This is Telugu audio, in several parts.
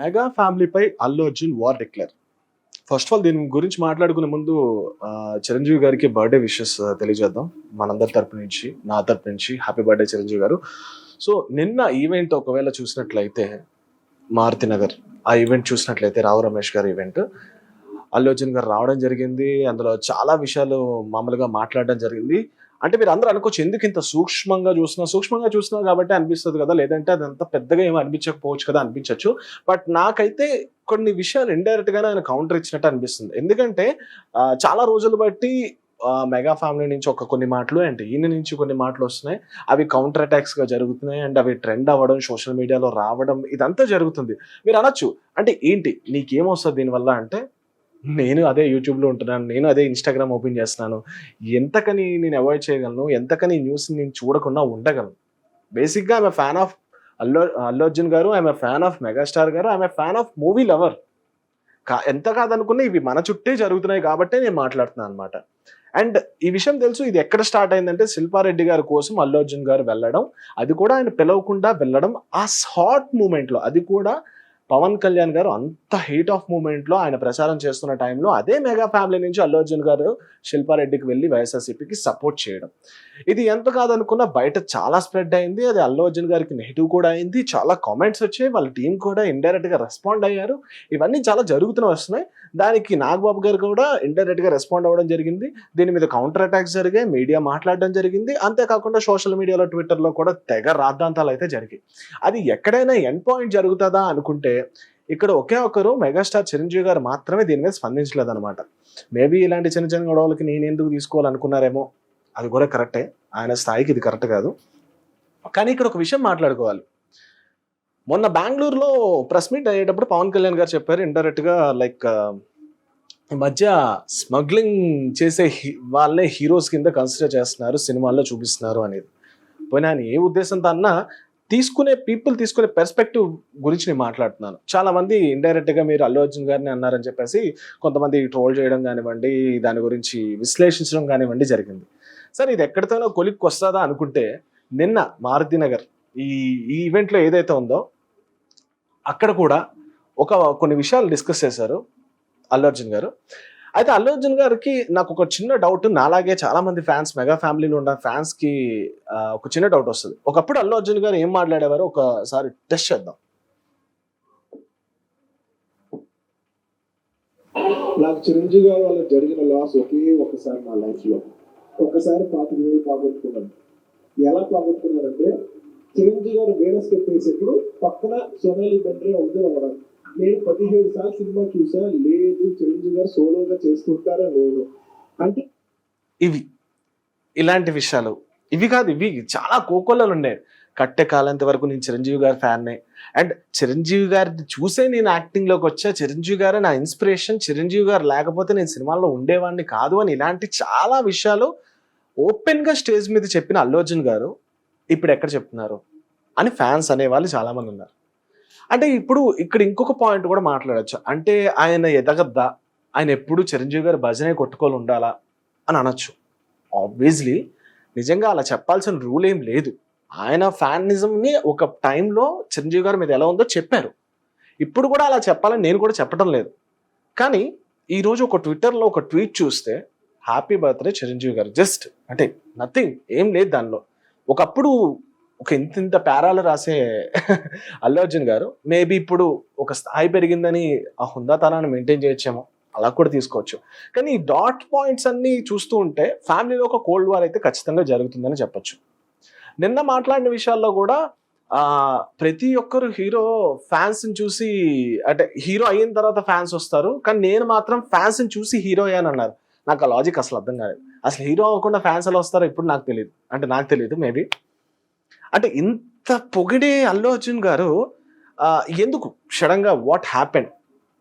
Mega ఫ్యామిలీపై Allu Arjun war declare. First of all దీని గురించి మాట్లాడుకునే ముందు చిరంజీవి గారికి బర్త్డే విషెస్ తెలియజేద్దాం. మనందరి తరపు నుంచి నా తరపు నుంచి హ్యాపీ బర్త్డే చిరంజీవి గారు. సో నిన్న ఈవెంట్ ఒకవేళ చూసినట్లయితే మారుతి నగర్ ఆ ఈవెంట్ చూసినట్లయితే రావు రమేష్ గారి ఈవెంట్. అల్లు అర్జున్ గారు రావడం జరిగింది. అందులో చాలా విషయాలు మామూలుగా మాట్లాడడం జరిగింది. అంటే మీరు అందరూ అనుకోవచ్చు ఎందుకు ఇంత సూక్ష్మంగా చూసినా సూక్ష్మంగా చూసినా కాబట్టి అనిపిస్తుంది కదా? లేదంటే అదంతా పెద్దగా ఏమీ అనిపించకపోవచ్చు కదా? అనిపించవచ్చు బట్ నాకైతే కొన్ని విషయాలు ఇండైరెక్ట్ గానే ఆయన కౌంటర్ ఇచ్చినట్టు అనిపిస్తుంది. ఎందుకంటే చాలా రోజులు బట్టి మెగా ఫ్యామిలీ నుంచి ఒక కొన్ని మాటలు అండ్ ఈయన నుంచి కొన్ని మాటలు వస్తున్నాయి. అవి కౌంటర్ అటాక్స్గా జరుగుతున్నాయి అండ్ అవి ట్రెండ్ అవ్వడం సోషల్ మీడియాలో రావడం ఇదంతా జరుగుతుంది. మీరు అనొచ్చు. అంటే ఏంటి? నీకేమొస్తుంది దీనివల్ల అంటే నేను అదే యూట్యూబ్లో ఉంటున్నాను నేను అదే ఇన్స్టాగ్రామ్ ఓపెన్ చేస్తున్నాను. ఎంతకని నేను అవాయిడ్ చేయగలను ఎంతకని న్యూస్ నేను చూడకుండా ఉండగలను. బేసిక్గా I'm fan of Allu Allu Arjun garu I'm fan of megastar garu I'm fan of movie lover. కా ఎంత కాదనుకున్నా ఇవి మన చుట్టే జరుగుతున్నాయి కాబట్టే నేను మాట్లాడుతున్నాను అనమాట అండ్ ఈ విషయం తెలుసు ఇది ఎక్కడ స్టార్ట్ అయిందంటే శిల్పారెడ్డి గారి కోసం అల్లు అర్జున్ గారు వెళ్ళడం అది కూడా ఆయన పిలవకుండా వెళ్ళడం ఆ హాట్ మూమెంట్లో అది కూడా పవన్ కళ్యాణ్ గారు అంత హీట్ ఆఫ్ మూమెంట్లో ఆయన ప్రచారం చేస్తున్న టైంలో అదే మెగా ఫ్యామిలీ నుంచి అల్లు అర్జున్ గారు శిల్పారెడ్డికి వెళ్ళి వైఎస్ఆర్సీపీకి సపోర్ట్ చేయడం. ఇది ఎంత కాదనుకున్నా బయట చాలా స్ప్రెడ్ అయింది. అది అల్లు అర్జున్ గారికి నెగిటివ్ కూడా అయింది. చాలా కామెంట్స్ వచ్చాయి. వాళ్ళ టీం కూడా ఇండైరెక్ట్గా రెస్పాండ్ అయ్యారు. ఇవన్నీ చాలా జరుగుతూనే వస్తున్నాయి. దానికి నాగబాబు గారు కూడా ఇండైరెక్ట్గా రెస్పాండ్ అవ్వడం జరిగింది. దీని మీద కౌంటర్ అటాక్స్ జరిగాయి. మీడియా మాట్లాడడం జరిగింది. అంతేకాకుండా సోషల్ మీడియాలో ట్విట్టర్లో కూడా తెగ రాద్ధాంతాలు అయితే జరిగాయి. అది ఎక్కడైనా ఎండ్ పాయింట్ జరుగుతుందా అనుకుంటే ఇక్కడ ఒకే ఒకరు మెగాస్టార్ చిరంజీవి గారు మాత్రమే దీని మీద స్పందించలేదు అనమాట మేబీ ఇలాంటి చిన్న చిన్న గొడవలకి నేను ఎందుకు తీసుకోవాలనుకున్నారేమో అది కూడా కరెక్టే. ఆయన స్థాయికి ఇది కరెక్ట్ కాదు. కానీ ఇక్కడ ఒక విషయం మాట్లాడుకోవాలి. మొన్న బెంగళూరులో ప్రెస్ మీట్ అయ్యేటప్పుడు పవన్ కళ్యాణ్ గారు చెప్పారు ఇండైరెక్ట్గా లైక్ ఈ మధ్య స్మగ్లింగ్ చేసే వాళ్ళే హీరోస్ కింద కన్సిడర్ చేస్తున్నారు సినిమాల్లో చూపిస్తున్నారు అనేది. పోయినా ఆయన ఏ ఉద్దేశంతో అన్నా తీసుకునే పీపుల్ తీసుకునే పెర్స్పెక్టివ్ గురించి నేను మాట్లాడుతున్నాను. చాలా మంది ఇండైరెక్ట్గా మీరు అల్లు అర్జున్ గారిని అన్నారని చెప్పేసి కొంతమంది ట్రోల్ చేయడం కానివ్వండి దాని గురించి విశ్లేషించడం కానివ్వండి జరిగింది. సార్ ఇది ఎక్కడితోనో కొలిక్కి వస్తుందా అనుకుంటే నిన్న మారుతి నగర్ ఈ ఈ ఈవెంట్లో ఏదైతే ఉందో అక్కడ కూడా ఒక కొన్ని విషయాలు డిస్కస్ చేశారు అల్లు అర్జున్ గారు. అయితే అల్లు అర్జున్ గారికి నాకు ఒక చిన్న డౌట్ నాలాగే చాలా మంది ఫ్యాన్స్ మెగా ఫ్యామిలీలో ఉన్న ఫ్యాన్స్కి ఒక చిన్న డౌట్ వస్తుంది. ఒకప్పుడు అల్లు అర్జున్ గారు ఏం మాట్లాడేవారు? ఒకసారి టెస్ట్ చేద్దాం. నాకు చిరంజీవి గారు వల్ల జరిగిన లాస్ ఒకే ఒకసారి నా లైఫ్లో. ఒక్కసారి పాతిక వేలు పోగొట్టుకున్నాను. ఎలా పోగొట్టుకున్నానంటే చిరంజీవి గారు వేరే స్టెప్ వేసేప్పుడు పక్కన సోనాలి బెండ్రే ఉంది అవ్వడానికి నేను పదిహేను సార్లు సినిమా చూసా లేదు చిరంజీవి గారు సోలోగా చేస్తుంటారా నేను? అంటే ఇవి ఇలాంటి విషయాలు. ఇవి కాదు ఇవి చాలా కోకోలలు ఉన్నాయి. కట్టె కాలంత వరకు నేను చిరంజీవి గారి ఫ్యాన్నే. అండ్ చిరంజీవి గారిని చూసే నేను యాక్టింగ్లోకి వచ్చా. చిరంజీవి గారు నా ఇన్స్పిరేషన్ చిరంజీవి గారు లేకపోతే నేను సినిమాల్లో ఉండేవాడిని కాదు అని ఇలాంటి చాలా విషయాలు ఓపెన్గా స్టేజ్ మీద చెప్పిన అల్లు అర్జున్ గారు ఇప్పుడు ఎక్కడ చెప్తున్నారు? అని ఫ్యాన్స్ అనేవాళ్ళు చాలామంది ఉన్నారు. అంటే ఇప్పుడు ఇక్కడ ఇంకొక పాయింట్ కూడా మాట్లాడచ్చు. అంటే ఆయన ఎదగద్దా ఆయన ఎప్పుడు చిరంజీవి గారు భజనే కొట్టుకోలు ఉండాలా అని అనొచ్చు. ఆబ్వియస్లీ నిజంగా అలా చెప్పాల్సిన రూల్ ఏం లేదు. ఆయన ఫ్యానిజంని ఒక టైంలో చిరంజీవి గారి మీద ఎలా ఉందో చెప్పారు. ఇప్పుడు కూడా అలా చెప్పాలని నేను కూడా చెప్పడం లేదు. కానీ ఈరోజు ఒక ట్విట్టర్లో ఒక ట్వీట్ చూస్తే హ్యాపీ బర్త్డే చిరంజీవి గారు. జస్ట్ అంటే నథింగ్ ఏం లేదు దానిలో. ఒకప్పుడు ఒక ఇంత ఇంత పేరాలు రాసే అల్లు అర్జున్ గారు మేబీ ఇప్పుడు ఒక స్థాయి పెరిగిందని ఆ హుందాతనాన్ని మెయింటైన్ చేయొచ్చేమో అలా కూడా తీసుకోవచ్చు. కానీ ఈ డాట్ పాయింట్స్ అన్ని చూస్తూ ఉంటే ఫ్యామిలీలో ఒక కోల్డ్ వార్ అయితే ఖచ్చితంగా జరుగుతుందని చెప్పొచ్చు. నిన్న మాట్లాడిన విషయాల్లో కూడా ఆ ప్రతి ఒక్కరు హీరో ఫ్యాన్స్ చూసి అంటే హీరో అయిన తర్వాత ఫ్యాన్స్ వస్తారు కానీ నేను మాత్రం ఫ్యాన్స్ చూసి హీరో అయ్యాను అన్నారు. నాకు ఆ లాజిక్ అసలు అర్థం కాలేదు. అసలు హీరో అవ్వకుండా ఫ్యాన్స్ ఎలా వస్తారో ఇప్పుడు నాకు తెలియదు అంటే నాకు తెలియదు మేబీ. అంటే ఇంత పొగిడే అల్లు అర్జున్ గారు ఎందుకు సడన్ వాట్ హ్యాపెన్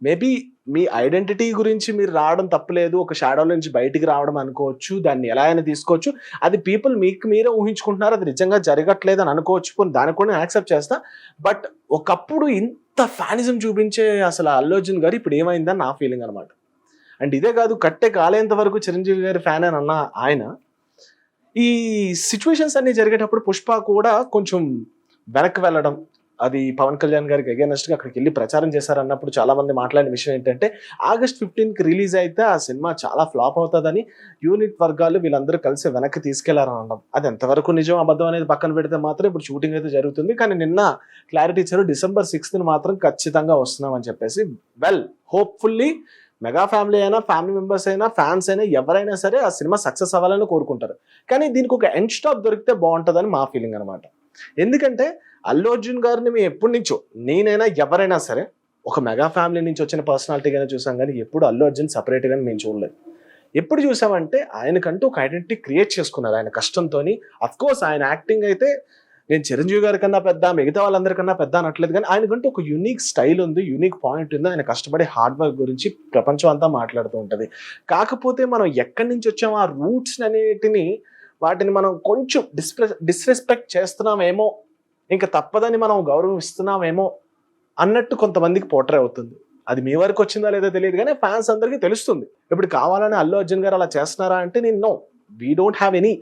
మేబీ మీ ఐడెంటిటీ గురించి మీరు రావడం తప్పలేదు ఒక షాడో నుంచి బయటికి రావడం అనుకోవచ్చు దాన్ని ఎలా అయినా తీసుకోవచ్చు. అది పీపుల్ మీకు మీరే ఊహించుకుంటున్నారు అది నిజంగా జరగట్లేదు అని అనుకోవచ్చు కొన్ని దాన్ని కూడా నేను యాక్సెప్ట్ చేస్తా. బట్ ఒకప్పుడు ఇంత ఫ్యానిజం చూపించే అసలు అల్లు అర్జున్ గారు ఇప్పుడు ఏమైందని నా ఫీలింగ్ అనమాట అండ్ ఇదే కాదు కట్టే కాలేంత వరకు చిరంజీవి గారి ఫ్యాన్ అని అన్న ఆయన ఈ సిచ్యువేషన్స్ అన్ని జరిగేటప్పుడు పుష్ప కూడా కొంచెం వెనక్కి వెళ్ళడం అది పవన్ కళ్యాణ్ గారికి అగేనెస్ట్గా అక్కడికి వెళ్ళి ప్రచారం చేశారన్నప్పుడు చాలామంది చాలా మంది మాట్లాడిన విషయం ఏంటంటే ఆగస్ట్ ఫిఫ్టీన్కి రిలీజ్ అయితే ఆ సినిమా చాలా ఫ్లాప్ అవుతుందని యూనిట్ వర్గాలు వీళ్ళందరూ కలిసి వెనక్కి తీసుకెళ్ళారనడం అది ఎంతవరకు నిజం అబద్ధం అనేది పక్కన పెడితే మాత్రం ఇప్పుడు షూటింగ్ అయితే జరుగుతుంది. కానీ నిన్న క్లారిటీ ఇచ్చారు డిసెంబర్ సిక్స్త్ మాత్రం ఖచ్చితంగా వస్తున్నాం అని చెప్పేసి వెల్ హోప్ఫుల్లీ మెగా ఫ్యామిలీ అయినా ఫ్యామిలీ మెంబర్స్ అయినా ఫ్యాన్స్ అయినా ఎవరైనా సరే ఆ సినిమా సక్సెస్ అవ్వాలని కోరుకుంటారు. కానీ దీనికి ఒక ఎండ్ స్టాప్ దొరికితే బాగుంటుందని మా ఫీలింగ్ అనమాట ఎందుకంటే అల్లు అర్జున్ గారిని మేము ఎప్పటి నుంచో నేనైనా ఎవరైనా సరే ఒక మెగా ఫ్యామిలీ నుంచి వచ్చిన పర్సనాలిటీగానే చూసాం కానీ ఎప్పుడు అల్లు అర్జున్ సపరేట్గా మేము చూడలేదు. ఎప్పుడు చూసామంటే ఆయనకంటూ ఒక ఐడెంటిటీ క్రియేట్ చేసుకున్నారు. ఆయన కష్టంతో కోర్స్ ఆయన యాక్టింగ్ అయితే నేను చిరంజీవి గారి కన్నా పెద్ద మిగతా వాళ్ళందరికన్నా పెద్ద అనట్లేదు కానీ ఆయనకంటూ ఒక యూనిక్ స్టైల్ ఉంది యూనిక్ పాయింట్ ఉంది. ఆయన కష్టపడే హార్డ్ వర్క్ గురించి ప్రపంచం అంతా మాట్లాడుతూ ఉంటుంది. కాకపోతే మనం ఎక్కడి నుంచి వచ్చామో ఆ రూట్స్ అనేటిని వాటిని మనం కొంచెం డిస్రె డిస్రెస్పెక్ట్ చేస్తున్నామేమో ఇంకా తప్పదని మనం గౌరవిస్తున్నామేమో అన్నట్టు కొంతమందికి పోట్రే అవుతుంది. అది మీ వరకు వచ్చిందా లేదో తెలియదు కానీ ఫ్యాన్స్ అందరికీ తెలుస్తుంది. ఇప్పుడు కావాలని అల్లు అర్జున్ గారు అలా చేస్తున్నారా అంటే నేను no we don't have any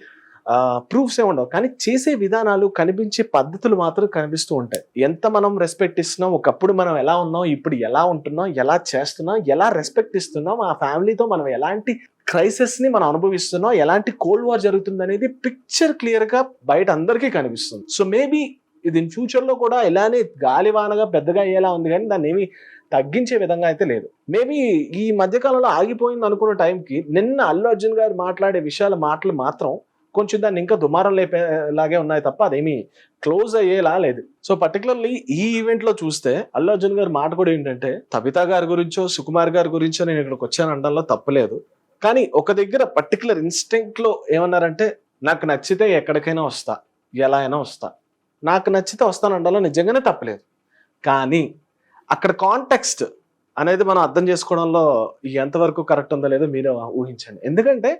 proofs ఏమి ఉండవు. కానీ చేసే విధానాలు కనిపించే పద్ధతులు మాత్రం కనిపిస్తూ ఉంటాయి. ఎంత మనం రెస్పెక్ట్ ఇస్తున్నాం ఒకప్పుడు మనం ఎలా ఉన్నాం ఇప్పుడు ఎలా ఉంటున్నాం ఎలా చేస్తున్నాం ఎలా రెస్పెక్ట్ ఇస్తున్నాం ఆ ఫ్యామిలీతో మనం ఎలాంటి క్రైసిస్ని మనం అనుభవిస్తున్నాం ఎలాంటి కోల్డ్ వార్ జరుగుతుంది అనేది పిక్చర్ క్లియర్గా బయట అందరికీ కనిపిస్తుంది. సో మేబీ ఇది ఫ్యూచర్లో కూడా ఇలానే గాలివానగా పెద్దగా అయ్యేలా ఉంది కానీ దాన్ని ఏమి తగ్గించే విధంగా అయితే లేదు. మేబీ ఈ మధ్యకాలంలో ఆగిపోయింది అనుకున్న టైంకి నిన్న అల్లు అర్జున్ గారు మాట్లాడే విషయాల మాటలు మాత్రం కొంచెం దాన్ని ఇంకా దుమారం లేపేలాగే ఉన్నాయి తప్ప అదేమి క్లోజ్ అయ్యేలా లేదు. సో పర్టికులర్లీ ఈ ఈవెంట్లో చూస్తే అల్లు అర్జున్ గారి మాట కూడా ఏంటంటే తబితా గారి గురించో సుకుమార్ గారి గురించో నేను ఇక్కడికి వచ్చాను అనడంలో తప్పలేదు కానీ ఒక దగ్గర పర్టికులర్ ఇన్స్టింక్ట్లో ఏమన్నారంటే నాకు నచ్చితే ఎక్కడికైనా వస్తా ఎలా అయినా వస్తా. నాకు నచ్చితే వస్తానండలో నిజంగానే తప్పలేదు కానీ అక్కడ కాంటెక్స్ట్ అనేది మనం అర్థం చేసుకోవడంలో ఎంతవరకు కరెక్ట్ ఉందో లేదో మీరు ఊహించండి. ఎందుకంటే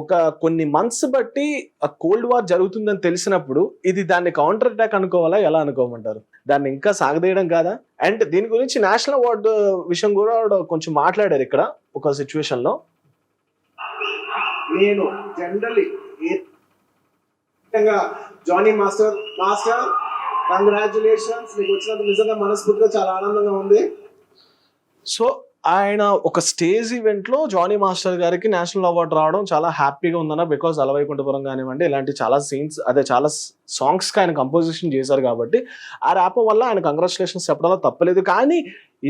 ఒక కొన్ని మంత్స్ బట్టి ఆ కోల్డ్ వార్ జరుగుతుందని తెలిసినప్పుడు ఇది దాన్ని కౌంటర్ అటాక్ అనుకోవాలా? ఎలా అనుకోమంటారు? దాన్ని ఇంకా సాగదీయడం కాదా? అండ్ దీని గురించి నేషనల్ అవార్డు విషయం కూడా కొంచెం మాట్లాడారు ఇక్కడ ఒక సిచ్యువేషన్లో. నేను generally Jani master master congratulations నీకు వచ్చినందుకు నిజంగా మనస్ఫూర్తిగా చాలా ఆనందంగా ఉంది. సో ఆయన ఒక స్టేజ్ ఈవెంట్లో జానీ మాస్టర్ గారికి నేషనల్ అవార్డు రావడం చాలా హ్యాపీగా ఉందన్న బికాస్ అలవైకుంఠపురం కానివ్వండి ఇలాంటి చాలా సీన్స్ అదే చాలా సాంగ్స్కి ఆయన కంపోజిషన్ చేశారు కాబట్టి ఆ ర్యాప్ వల్ల ఆయన కంగ్రాచులేషన్స్ చెప్పడంలో తప్పలేదు. కానీ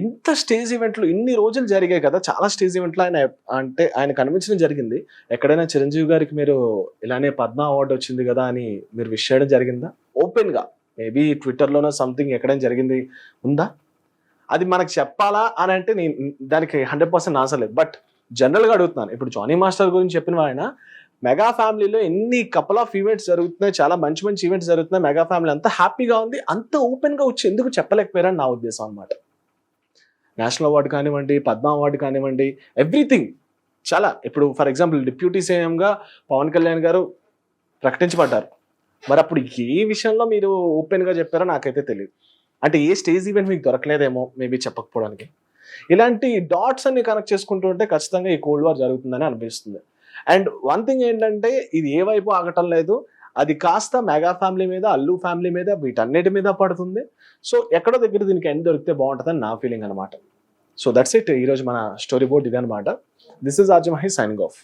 ఇంత స్టేజ్ ఈవెంట్లు ఇన్ని రోజులు జరిగాయి కదా చాలా స్టేజ్ ఈవెంట్లు ఆయన అంటే ఆయన కనిపించడం జరిగింది. ఎక్కడైనా చిరంజీవి గారికి మీరు ఇలానే పద్మ అవార్డు వచ్చింది కదా అని మీరు విష్ చేయడం జరిగిందా? ఓపెన్గా మేబీ ట్విట్టర్లోనో సంథింగ్ ఎక్కడైనా జరిగింది ఉందా? అది మనకు చెప్పాలా అని అంటే నేను దానికి హండ్రెడ్ పర్సెంట్ ఆన్సర్ లేదు. బట్ జనరల్గా అడుగుతున్నాను. ఇప్పుడు జానీ మాస్టర్ గురించి చెప్పిన ఆయన మెగా ఫ్యామిలీలో ఎన్ని కపుల్ ఆఫ్ ఈవెంట్స్ జరుగుతున్నాయి చాలా మంచి మంచి ఈవెంట్స్ జరుగుతున్నాయి మెగా ఫ్యామిలీ అంతా హ్యాపీగా ఉంది అంత ఓపెన్గా వచ్చి ఎందుకు చెప్పలేకపోయారని నా ఉద్దేశం అనమాట నేషనల్ అవార్డు కానివ్వండి పద్మ అవార్డు కానివ్వండి ఎవ్రీథింగ్ చాలా ఇప్పుడు ఫర్ ఎగ్జాంపుల్ డిప్యూటీ సీఎంగా పవన్ కళ్యాణ్ గారు ప్రకటించబడ్డారు. మరి అప్పుడు ఏ విషయంలో మీరు ఓపెన్గా చెప్పారో నాకైతే తెలియదు అంటే ఏ స్టేజ్ ఈవెంట్ మీకు దొరకలేదేమో మేబీ చెప్పకపోవడానికి. ఇలాంటి డాట్స్ అన్ని కనెక్ట్ చేసుకుంటూ ఉంటే ఖచ్చితంగా ఈ కోల్డ్ వార్ జరుగుతుందని అనిపిస్తుంది. అండ్ వన్ థింగ్ ఏంటంటే ఇది ఏ వైపు ఆగటం లేదు. అది కాస్త మెగా ఫ్యామిలీ మీద అల్లు ఫ్యామిలీ మీద వీటన్నిటి మీద పడుతుంది. సో ఎక్కడో దగ్గర దీనికి ఎండ్ దొరికితే బాగుంటుందని నా ఫీలింగ్ అనమాట సో దట్స్ ఇట్. ఈరోజు మన స్టోరీ బోర్డ్ ఇది అనమాట దిస్ ఇస్ ఆర్జమహి సైనింగ్ ఆఫ్.